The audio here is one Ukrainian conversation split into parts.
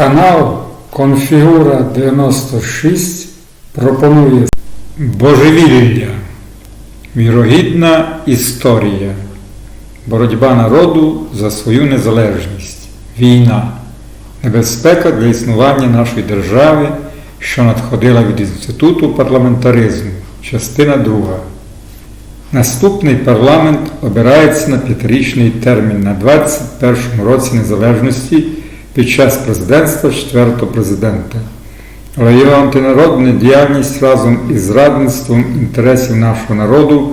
Канал Конфігура 96 пропонує Божевілля. Вірогідна історія. Боротьба народу за свою незалежність. Війна. Небезпека для існування нашої держави, що надходила від Інституту парламентаризму. Частина 2. Наступний парламент обирається на п'ятирічний термін на 21 році незалежності під час президентства четвертого президента. Але його антинародна діяльність разом із зрадництвом інтересів нашого народу,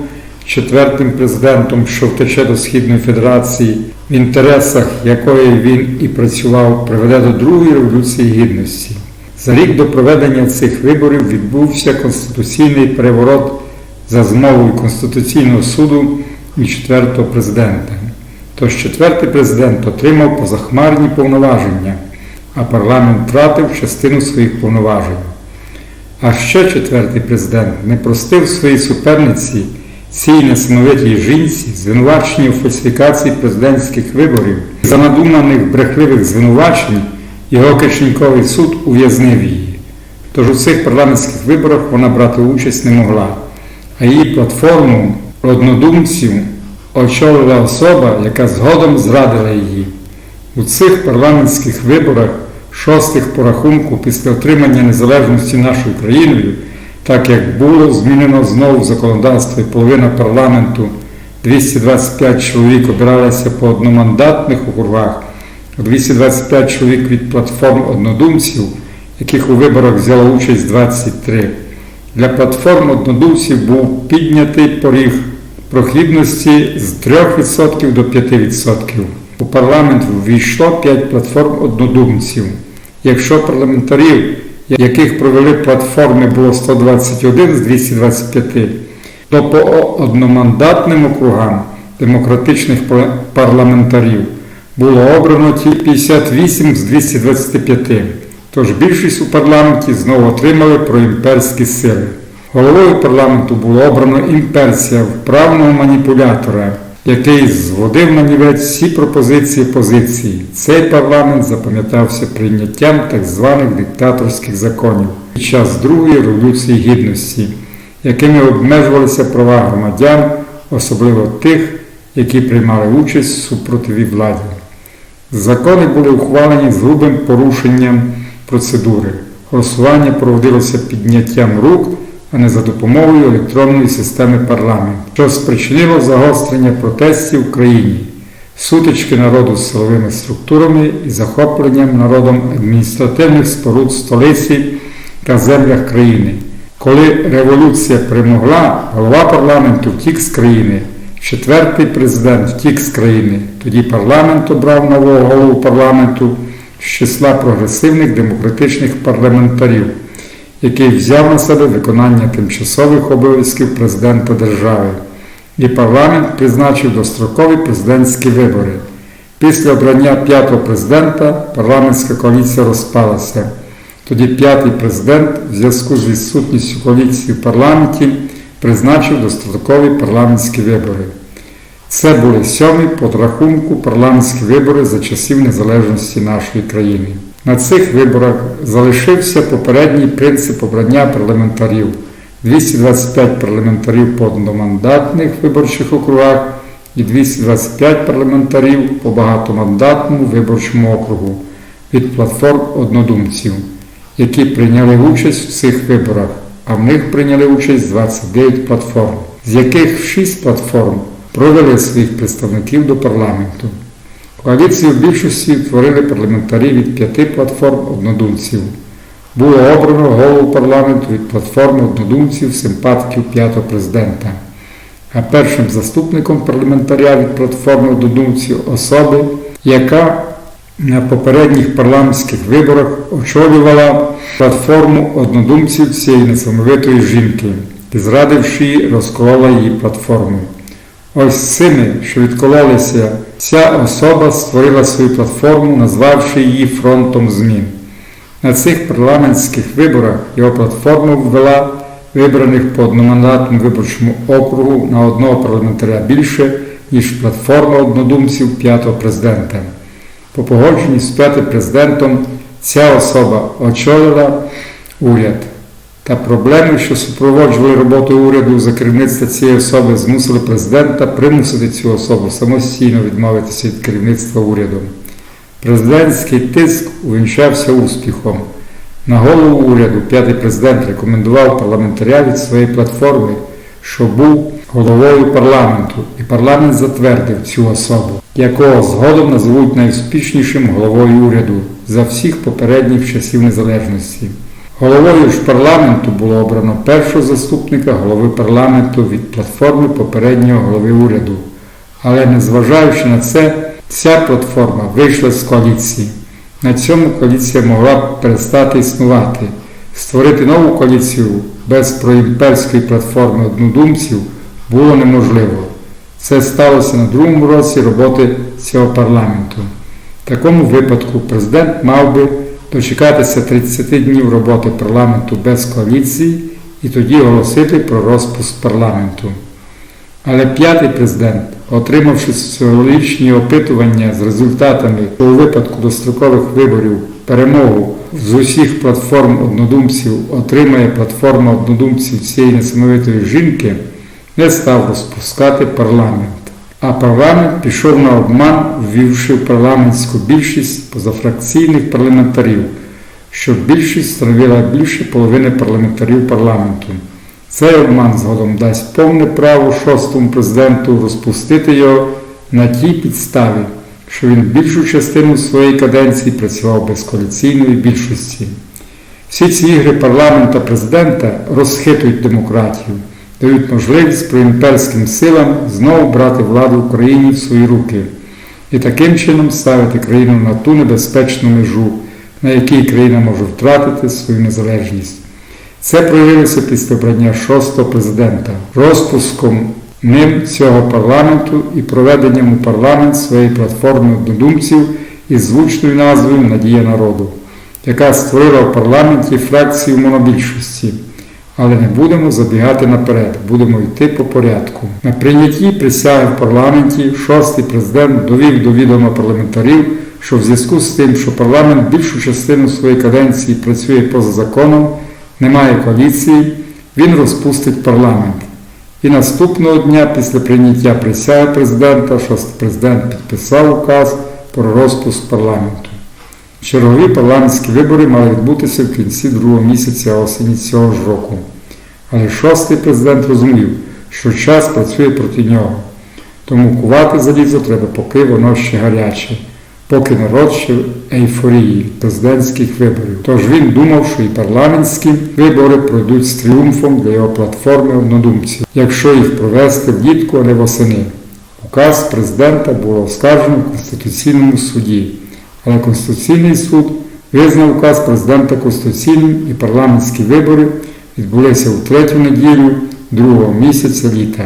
четвертим президентом, що втече до Східної Федерації, в інтересах якої він і працював, приведе до Другої революції гідності. За рік до проведення цих виборів відбувся конституційний переворот за змовою Конституційного суду від четвертого президента. Тож четвертий президент отримав позахмарні повноваження, а парламент втратив частину своїх повноважень. А ще четвертий президент не простив своїй суперниці цій несамовитій жінці звинувачення у фальсифікації президентських виборів. За надуманих брехливих звинувачень його Кишеньковий суд ув'язнив її. Тож у цих парламентських виборах вона брати участь не могла, а її платформу однодумців очолила особа, яка згодом зрадила її. У цих парламентських виборах, шостих по рахунку після отримання незалежності нашою країною, так як було змінено знову законодавство і половина парламенту, 225 чоловік обиралися по одномандатних округах, 225 чоловік від платформ однодумців, яких у виборах взяло участь 23. Для платформ однодумців був піднятий поріг прохідності з 3% до 5%. У парламент ввійшло 5 платформ однодумців. Якщо парламентарів, яких провели платформи, було 121 з 225, то по одномандатним округам демократичних парламентарів було обрано ті 58 з 225. Тож більшість у парламенті знову отримали проімперські сили. Головою парламенту було обрано імперція вправного маніпулятора, який зводив на нівець всі пропозиції позиції. Цей парламент запам'ятався прийняттям так званих диктаторських законів під час Другої революції гідності, якими обмежувалися права громадян, особливо тих, які приймали участь в супротиві владі. Закони були ухвалені з грубим порушенням процедури. Голосування проводилося підняттям рук а не за допомогою електронної системи парламенту, що спричинило загострення протестів в країні, сутички народу з силовими структурами і захопленням народом адміністративних споруд столиці та землях країни. Коли революція перемогла, голова парламенту втік з країни. Четвертий президент втік з країни. Тоді парламент обрав нового голову парламенту з числа прогресивних демократичних парламентарів який взяв на себе виконання тимчасових обов'язків президента держави, і парламент призначив дострокові президентські вибори. Після обрання п'ятого президента парламентська коаліція розпалася. Тоді п'ятий президент в зв'язку з відсутністю коаліції в парламенті призначив дострокові парламентські вибори. Це були сьомі по рахунку парламентські вибори за часів незалежності нашої країни. На цих виборах залишився попередній принцип обрання парламентарів 225 парламентарів по одномандатних виборчих округах і 225 парламентарів по багатомандатному виборчому округу від платформ однодумців, які прийняли участь в цих виборах, а в них прийняли участь 29 платформ, з яких 6 платформ провели своїх представників до парламенту. Коаліцію більшості утворили парламентарі від п'яти платформ однодумців. Було обрано голову парламенту від платформи однодумців симпатиків п'ятого президента. А першим заступником парламентаря від платформи однодумців особи, яка на попередніх парламентських виборах очолювала платформу однодумців цієї несамовитої жінки і, зрадивши її, розколола її платформу. Ось цими, що відкололися, ця особа створила свою платформу, назвавши її фронтом змін. На цих парламентських виборах його платформа ввела вибраних по одномандатному виборчому округу на одного парламентаря більше, ніж платформа однодумців п'ятого президента. По погодженні з п'ятим президентом ця особа очолила уряд. Та проблеми, що супроводжували роботу уряду за керівництва цієї особи, змусили президента примусити цю особу самостійно відмовитися від керівництва урядом. Президентський тиск увінчався успіхом. На голову уряду п'ятий президент рекомендував парламентаря від своєї платформи, що був головою парламенту, і парламент затвердив цю особу, якого згодом назвуть найуспішнішим головою уряду за всіх попередніх часів незалежності. Головою ж парламенту було обрано першого заступника голови парламенту від платформи попереднього голови уряду. Але незважаючи на це, ця платформа вийшла з коаліції. На цьому коаліція могла б перестати існувати. Створити нову коаліцію без проімперської платформи однодумців було неможливо. Це сталося на другому році роботи цього парламенту. В такому випадку президент мав би дочекатися 30 днів роботи парламенту без коаліції і тоді оголосити про розпуск парламенту. Але п'ятий президент, отримавши соціологічні опитування з результатами у випадку дострокових виборів перемогу з усіх платформ однодумців отримає платформа однодумців цієї несамовитої жінки, не став розпускати парламент. А парламент пішов на обман, ввівши в парламентську більшість позафракційних парламентарів, щоб більшість становила більше половини парламентарів парламенту. Цей обман згодом дасть повне право шостому президенту розпустити його на тій підставі, що він більшу частину своєї каденції працював без коаліційної більшості. Всі ці ігри парламента президента розхитують демократію, дають можливість проімперським силам знову брати владу в країні в свої руки і таким чином ставити країну на ту небезпечну межу, на якій країна може втратити свою незалежність. Це проявилося після обрання шостого президента, розпуском ним цього парламенту і проведенням у парламент своєї платформи однодумців із звучною назвою Надія народу, яка створила в парламенті фракцію монобільшості. Але не будемо забігати наперед, будемо йти по порядку. На прийнятті присяги в парламенті шостий президент довів до відома парламентарів, що в зв'язку з тим, що парламент більшу частину своєї каденції працює поза законом, немає коаліції, він розпустить парламент. І наступного дня після прийняття присяги президента, шостий президент підписав указ про розпуск парламенту. Чергові парламентські вибори мали відбутися в кінці другого місяця осені цього ж року. Але шостий президент розумів, що час працює проти нього. Тому кувати залізо треба, поки воно ще гаряче, поки народ ще в ейфорії президентських виборів. Тож він думав, що і парламентські вибори пройдуть з тріумфом для його платформи однодумців, якщо їх провести влітку, а не восени. Указ президента було оскаржено в Конституційному суді. Але Конституційний суд визнав указ президента Конституційним і парламентські вибори відбулися у третю неділю другого місяця літа.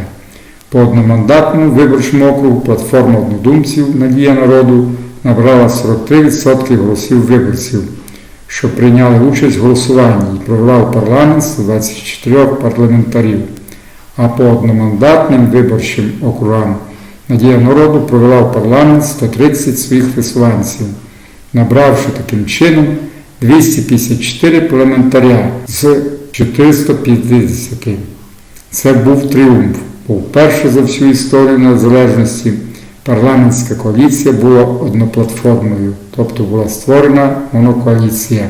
По одномандатному виборчому округу платформа однодумців Надія народу набрала 43% голосів виборців, що прийняли участь в голосуванні і провела в парламент 124 парламентарів. А по одномандатним виборчим округам Надія народу провела в парламент 130 своїх висуванців набравши таким чином 254 парламентаря з 450. Це був тріумф, бо вперше за всю історію незалежності парламентська коаліція була одноплатформою, тобто була створена монокоаліція.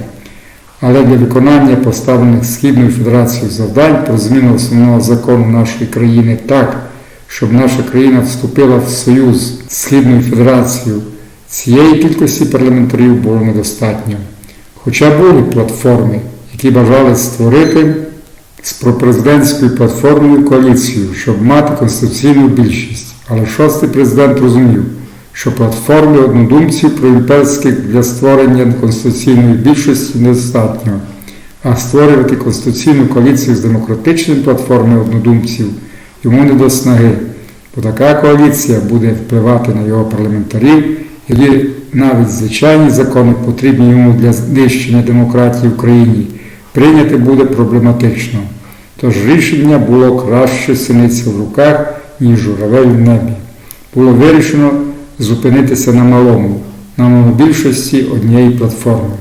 Але для виконання поставлених Східною Федерацією завдань про зміну основного закону нашої країни так, щоб наша країна вступила в союз з Східною Федерацією. Цієї кількості парламентарів було недостатньо. Хоча були платформи, які бажали створити з пропрезидентською платформою коаліцію, щоб мати конституційну більшість. Але шостий президент розумів, що платформи однодумців проімперських для створення конституційної більшості недостатньо, а створювати конституційну коаліцію з демократичними платформою однодумців йому не до снаги, бо така коаліція буде впливати на його парламентарів. Тоді навіть звичайні закони, потрібні йому для знищення демократії в країні, прийняти буде проблематично. Тож рішення було краще синиця в руках, ніж журавель в небі. Було вирішено зупинитися на малому, на монобільшості однієї платформи.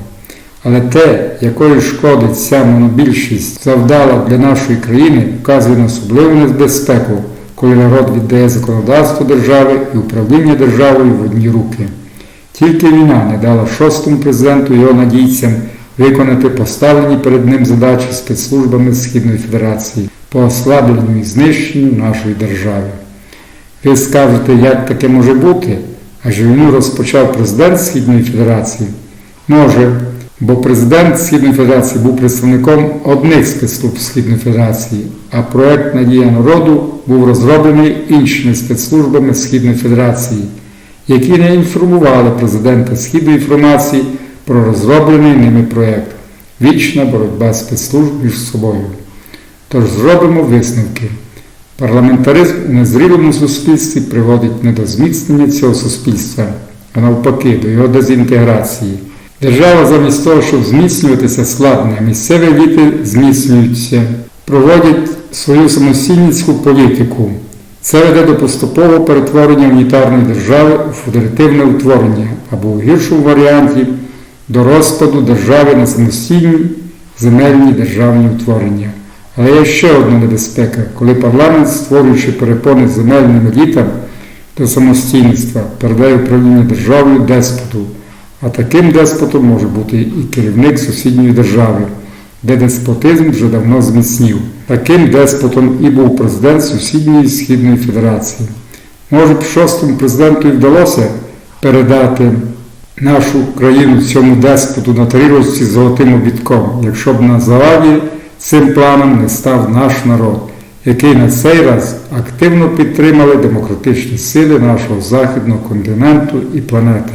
Але те, якої шкоди ця монобільшість завдала для нашої країни, вказує на особливу небезпеку, коли народ віддає законодавство держави і управління державою в одні руки. Тільки війна не дала шостому президенту його надійцям виконати поставлені перед ним задачі спецслужбами Східної Федерації по ослабленню і знищенню нашої держави. Ви скажете, як таке може бути? Адже війну розпочав президент Східної Федерації. Може, бо президент Східної Федерації був представником одних спецслужб Східної Федерації, а проект Надія народу був розроблений іншими спецслужбами Східної Федерації, які не інформували президента Східної інформації про розроблений ними проект. Вічна боротьба спецслужб між собою. Тож зробимо висновки. Парламентаризм у незрілому суспільстві приводить не до зміцнення цього суспільства, а навпаки, до його дезінтеграції. Держава замість того, щоб зміцнюватися складне, місцеві еліти зміцнюються, проводять свою самостійницьку політику. Це веде до поступового перетворення унітарної держави у федеративне утворення або у гіршому варіанті до розпаду держави на самостійні земельні державні утворення. Але є ще одна небезпека, коли парламент, створюючи перепони земельним елітам до самостійництва, передає управління державою деспоту. А таким деспотом може бути і керівник сусідньої держави, де деспотизм вже давно зміцнів. Таким деспотом і був президент сусідньої Східної Федерації. Може б шостому президенту і вдалося передати нашу країну цьому деспоту на тарілочці з золотим обідком, якщо б на заваді цим планом не став наш народ, який на цей раз активно підтримали демократичні сили нашого західного континенту і планети.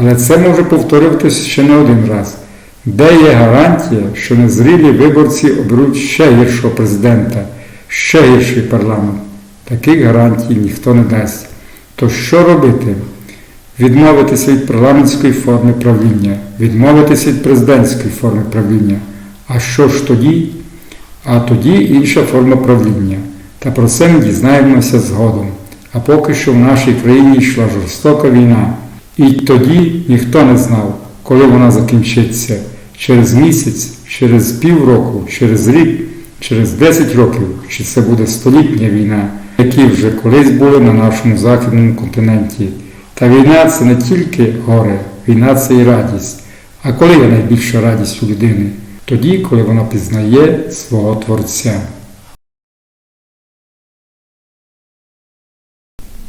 Але це може повторюватися ще не один раз. Де є гарантія, що незрілі виборці оберуть ще гіршого президента, ще гірший парламент? Таких гарантій ніхто не дасть. То що робити? Відмовитися від парламентської форми правління, відмовитися від президентської форми правління. А що ж тоді? А тоді інша форма правління. Та про це ми дізнаємося згодом. А поки що в нашій країні йшла жорстока війна. І тоді ніхто не знав, коли вона закінчиться через місяць, через півроку, через рік, через 10 років, чи це буде столітня війна, які вже колись були на нашому західному континенті. Та війна це не тільки горе, війна це і радість. А коли є найбільша радість у людини? Тоді, коли вона пізнає свого Творця.